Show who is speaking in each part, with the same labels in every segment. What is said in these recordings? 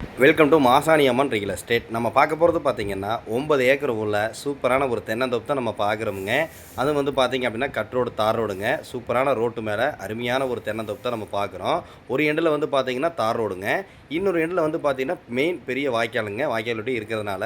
Speaker 1: Welcome to Masani Amman real estate நம்ம பார்க்க போகிறது பார்த்தீங்கன்னா ஒம்பது ஏக்கர் உள்ள சூப்பரான ஒரு தென்னந்தோப்பு தான் நம்ம பார்க்குறோமுங்க. அது வந்து பார்த்தீங்க அப்படின்னா கட் ரோடு தார் ரோடுங்க. சூப்பரான ரோட்டு மேலே அருமையான ஒரு தென்னந்தோப்பு தான் நம்ம பார்க்குறோம். ஒரு எண்டில் வந்து பார்த்தீங்கன்னா தார் ரோடுங்க. இன்னொரு எண்டில் வந்து பார்த்தீங்கன்னா மெயின் பெரிய வாய்க்காலுங்க. வாய்க்கால் இருக்கிறதுனால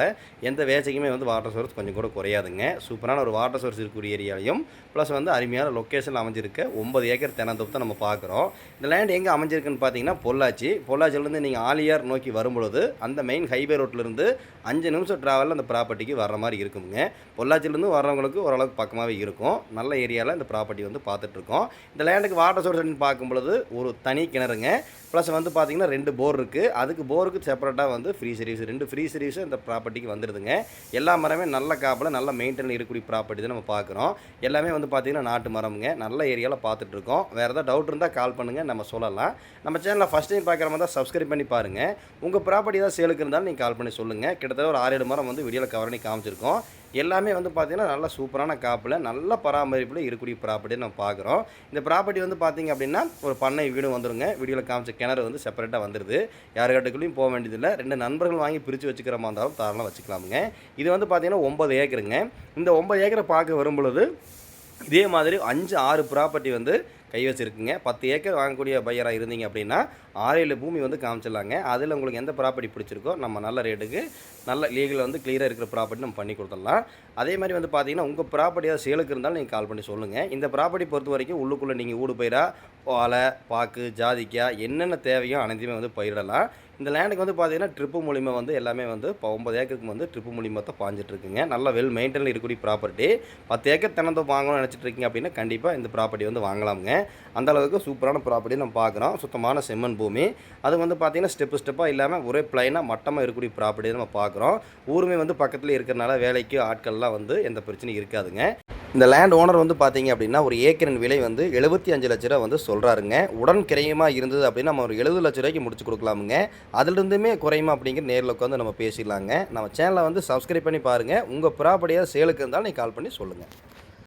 Speaker 1: எந்த வேசைக்குமே வந்து வாட்டர் சோர்ஸ் கொஞ்சம் கூட குறையாதுங்க. சூப்பரான ஒரு வாட்டர் சோர்ஸ் இருக்கக்கூடிய ஏரியாலையும் ப்ளஸ் வந்து அருமையான லொக்கேஷன் அமைஞ்சிருக்க ஒன்பது ஏக்கர் தென்னந்தோப்பு தான் நம்ம பார்க்குறோம். இந்த லேண்ட் எங்கே அமைஞ்சிருக்குன்னு பார்த்தீங்கன்னா பொள்ளாச்சி. பொள்ளாச்சியிலேருந்து நீங்கள் ஆலியார் நோக்கி வரும்பொழுது அந்த மெயின் ஹைவே ரோட்லேருந்து அஞ்சு நிமிஷம் ட்ராவலில் அந்த ப்ராப்பர்ட்டிக்கு வர்ற மாதிரி இருக்குங்க. பொள்ளாச்சிலேருந்து வர்றவங்களுக்கு ஓரளவுக்கு பக்கமாகவே இருக்கும். நல்ல ஏரியாவில் இந்த ப்ராப்பர்ட்டி வந்து பார்த்துட்ருக்கோம். இந்த லேண்டுக்கு வாட்டர் சோர்ஸ் பார்க்கும் பொழுது ஒரு தனி கிணறுங்க. ப்ளஸ் வந்து பார்த்தீங்கன்னா ரெண்டு போர் இருக்குது அதுக்கு போருக்கு செப்பரேட்டாக வந்து ஃப்ரீ சர்வீஸ் ரெண்டு ஃப்ரீ சர்வீஸ் இந்த ப்ராப்பர்ட்டிக்கு வந்துடுதுங்க எல்லா மரமே நல்ல காப்பில் நல்ல மெயின்டைன் இருக்கக்கூடிய ப்ராப்பர்ட்டி தான் நம்ம பார்க்குறோம். எல்லாமே வந்து பார்த்தீங்கன்னா நாட்டு மரமுங்க. நல்ல ஏரியாவில் பார்த்துட்ருக்கோம். வேறு ஏதாவது டவுட் இருந்தால் கால் பண்ணுங்கள் நம்ம சொல்லலாம். நம்ம சேனலில் ஃபஸ்ட் டைம் பார்க்குற மாதிரி தான் சப்ஸ்கிரைப் பண்ணி பாருங்கள் உங்கள் ப்ராப்பர்ட்டி ஏதாவது சேலுக்கு இருந்தாலும் நீங்கள் கால் பண்ணி சொல்லுங்கள் கிட்டத்தட்ட ஒரு ஆறு ஏழு மரம் வந்து வீடியோவில் கவரணி காமிச்சிருக்கோம். எல்லாமே வந்து பார்த்திங்கன்னா நல்லா சூப்பரான காப்பில் நல்ல பராமரிப்பில் இருக்கக்கூடிய ப்ராப்பர்ட்டி நம்ம பார்க்குறோம் இந்த ப்ராப்பர்ட்டி வந்து பார்த்திங்க அப்படின்னா ஒரு பண்ணை வீடும் வந்துருங்க. வீடியோவில் காமிச்ச கிணறு வந்து செப்பரேட்டாக வந்துடுது யார் கட்டுக்குள்ளேயும் போக வேண்டியதில்லை. ரெண்டு நண்பர்கள் வாங்கி பிரித்து வச்சுக்கிற மாதிரி இருந்தாலும் தாராளமாக வச்சுக்கலாமுங்க. இது வந்து பார்த்திங்கன்னா ஒம்பது ஏக்கருங்க. இந்த ஒம்பது ஏக்கரை பார்க்க வரும்பொழுது இதே மாதிரி அஞ்சு ஆறு ப்ராப்பர்ட்டி வந்து கை வச்சுருக்குங்க. பத்து ஏக்கர் வாங்கக்கூடிய பையராக இருந்தீங்க அப்படின்னா ஆறு ஏழு பூமி வந்து காமிச்சிடலாங்க. அதில் உங்களுக்கு எந்த ப்ராப்பர்ட்டி பிடிச்சிருக்கோ நம்ம நல்ல ரேட்டுக்கு நல்ல லீகல் வந்து கிளியராக இருக்கிற ப்ராப்பர்ட்டி நம்ம பண்ணி கொடுத்துடலாம். அதே மாதிரி வந்து பார்த்தீங்கன்னா உங்கள் ப்ராப்பர்ட்டியாக சேலுக்கு இருந்தாலும் நீங்கள் கால் பண்ணி சொல்லுங்கள் இந்த ப்ராப்பர்ட்டி பொறுத்த வரைக்கும் உள்ளுக்குள்ளே நீங்கள் ஊடு பயிராக வாழை பாக்கு ஜாதிக்காய் என்னென்ன தேவையோ அனைத்தையுமே வந்து பயிரிடலாம். இந்த லேண்டுக்கு வந்து பார்த்தீங்கன்னா ட்ரிப்பு மூலிமா வந்து எல்லாமே வந்து இப்போ ஒம்பது ஏக்கருக்கு வந்து ட்ரிப்பு மூலிமா தான் பாஞ்சிட்ருக்குங்க நல்ல வெல் மெயின்டைன் இருக்கக்கூடிய ப்ராப்பர்ட்டி பத்து ஏக்கர் தென்னந்தோப்பு வாங்கணும்னு நினச்சிட்டு இருக்கீங்க அப்படின்னா கண்டிப்பாக இந்த ப்ராப்பர்ட்டி வந்து வாங்கலாமுங்க. அந்த அளவுக்கு சூப்பரான ப்ராப்பர்ட்டி நம்ம பார்க்குறோம் சுத்தமான செம்மண் பூமி. அது வந்து பார்த்தீங்கன்னா ஸ்டெப்பு ஸ்டெப்பாக இல்லாமல் ஒரே ப்ளைனாக மட்டமாக இருக்கக்கூடிய ப்ராப்பர்ட்டி நம்ம பார்க்குறோம் ஊருமே வந்து பக்கத்தில் இருக்கிறனால வேலைக்கு ஆட்கள்லாம் வந்து எந்த பிரச்சனையும் இருக்காதுங்க. இந்த லேண்ட் ஓனர் வந்து பார்த்தீங்க அப்படின்னா ஒரு ஏக்கரின் விலை வந்து எழுபத்தி அஞ்சு லட்ச ரூபா வந்து சொல்கிறாருங்க உடன் கிரையமாக இருந்தது அப்படின்னா நம்ம ஒரு எழுபது லட்ச ரூபாய்க்கு முடிச்சு கொடுக்கலாமுங்க. அதுலேருந்துமே குறையுமா அப்படிங்கிற நேரில் உட்காந்து நம்ம பேசிடலாங்க. நம்ம சேனலை வந்து சப்ஸ்கிரைப் பண்ணி பாருங்கள் உங்கள் ப்ராப்பர்ட்டியாக சேலுக்கு இருந்தாலும் நீங்கள் கால் பண்ணி சொல்லுங்கள்